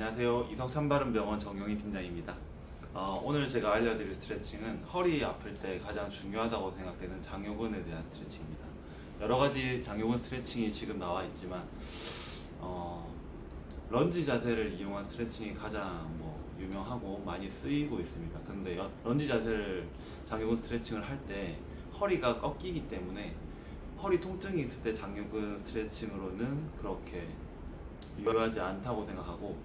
안녕하세요. 이석찬바른병원 정영희 팀장입니다. 어, 오늘 제가 알려드릴 스트레칭은 허리 아플 때 가장 중요하다고 생각되는 장요근에 대한 스트레칭입니다. 여러 가지 장요근 스트레칭이 지금 나와 있지만 어, 런지 자세를 이용한 스트레칭이 가장 뭐 유명하고 많이 쓰이고 있습니다. 근데 여- 런지 자세를 장요근 스트레칭을 할 때 허리가 꺾이기 때문에 허리 통증이 있을 때 장요근 스트레칭으로는 그렇게 유효하지 않다고 생각하고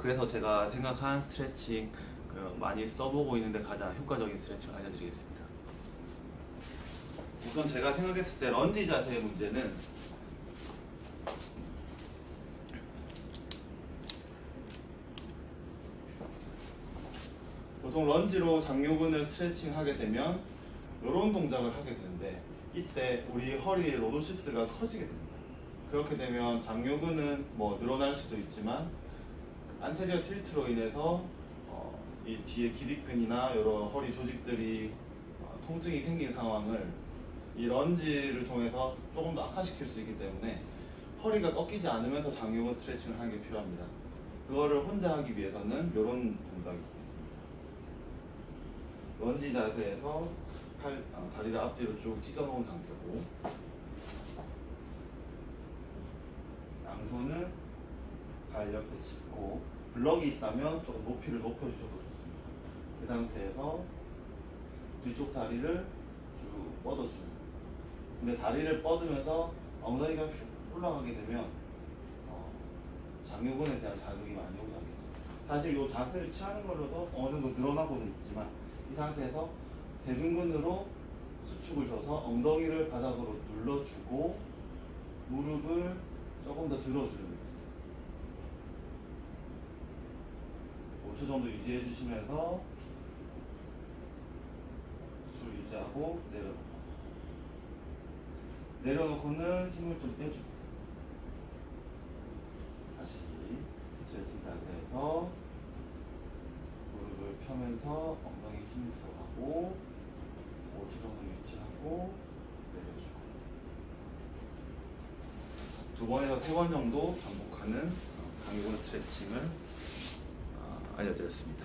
그래서 제가 생각한 스트레칭 그 많이 써보고 있는데 가장 효과적인 스트레칭을 알려드리겠습니다. 우선 제가 생각했을 때 런지 자세의 문제는 보통 런지로 장요근을 스트레칭 하게 되면 이런 동작을 하게 되는데 이때 우리 허리 로도시스가 커지게 됩니다. 그렇게 되면 장요근은 뭐 늘어날 수도 있지만 안테리어 틸트로 인해서 어, 이 뒤에 기립근이나 여러 허리 조직들이 어, 통증이 생긴 상황을 이 런지를 통해서 조금 더 악화시킬 수 있기 때문에 허리가 꺾이지 않으면서 장요근 스트레칭을 하는 게 필요합니다. 그거를 혼자 하기 위해서는 이런 동작이. 런지 자세에서 팔, 어, 다리를 앞뒤로 쭉 찢어놓은 상태고 발 옆에 짚고 블럭이 있다면 조금 높이를 높여주셔도 좋습니다. 그 상태에서 뒤쪽 다리를 쭉 뻗어주는 근데 다리를 뻗으면서 엉덩이가 휙 올라가게 되면 어, 장요근에 대한 자극이 많이 오지 않겠죠. 사실 이 자세를 취하는 걸로도 어느 정도 늘어나고는 있지만 이 상태에서 대둔근으로 수축을 줘서 엉덩이를 바닥으로 눌러주고 무릎을 조금 더 들어주는 느낌. 5초 정도 유지해 주시면서 수축을 유지하고 내려놓고. 내려놓고는 힘을 좀 빼주고. 다시 스트레칭 자세에서 무릎을 펴면서 엉덩이 힘이 들어가고 5초 정도 유지하고 내려주고. 두 번에서 세 번 정도 반복하는 어, 강요근 스트레칭을 어, 알려드렸습니다.